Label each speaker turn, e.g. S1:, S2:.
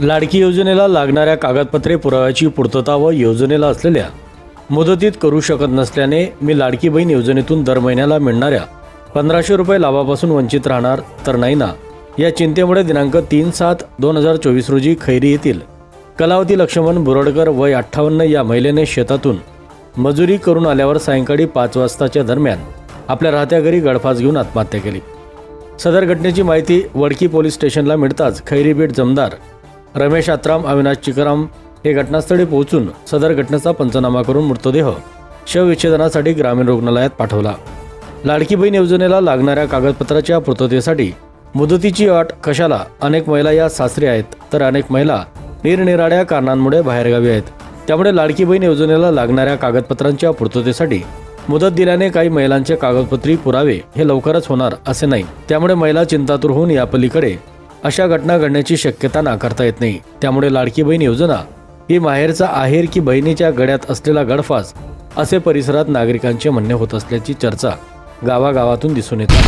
S1: लाडकी योजनेला लागणाऱ्या कागदपत्रे पुराव्याची पूर्तता व योजनेला असलेल्या मुदतीत करू शकत नसल्याने मी लाडकी बहीण योजनेतून दर महिन्याला मिळणाऱ्या पंधराशे रुपये लाभापासून वंचित राहणार तर नाही ना? या चिंतेमुळे दिनांक तीन सात दोन हजार चोवीस रोजी खैरी येथील कलावती लक्ष्मण बोरडकर वय अठ्ठावन्न या महिलेने शेतातून मजुरी करून आल्यावर सायंकाळी पाच वाजताच्या दरम्यान आपल्या राहत्या घरी गळफास घेऊन आत्महत्या केली. सदर घटनेची माहिती वडकी पोलीस स्टेशनला मिळताच खैरीबीट जमदार रमेश आत्राम अविनाश चिकराम हे घटनास्थळी पोहोचून सदर घटनेचा पंचनामा करून मृतदेह शवविच्छेदनासाठी ग्रामीण रुग्णालयात पाठवला. लाडकी बहीण योजनेला लागणाऱ्या कागदपत्राच्या पूर्ततेसाठी मुदतीची अट कशाला? अनेक महिला या सासरी आहेत तर अनेक महिला निरनिराळ्या कारणांमुळे बाहेरगावी आहेत. त्यामुळे लाडकी बहीण योजनेला लागणाऱ्या कागदपत्रांच्या पूर्ततेसाठी मुदत दिल्याने काही महिलांचे कागदपत्री पुरावे हे लवकरच होणार असे नाही. त्यामुळे महिला चिंतातूर होऊन यापलीकडे अशा घटना घडण्याची शक्यता नाकारता येत नाही. त्यामुळे लाडकी बहीण योजना ही माहेरचा आहेर की बहिणीच्या गड्यात असलेला गडफास असे परिसरात नागरिकांचे म्हणणे होत असल्याची चर्चा गावागावातून दिसून येते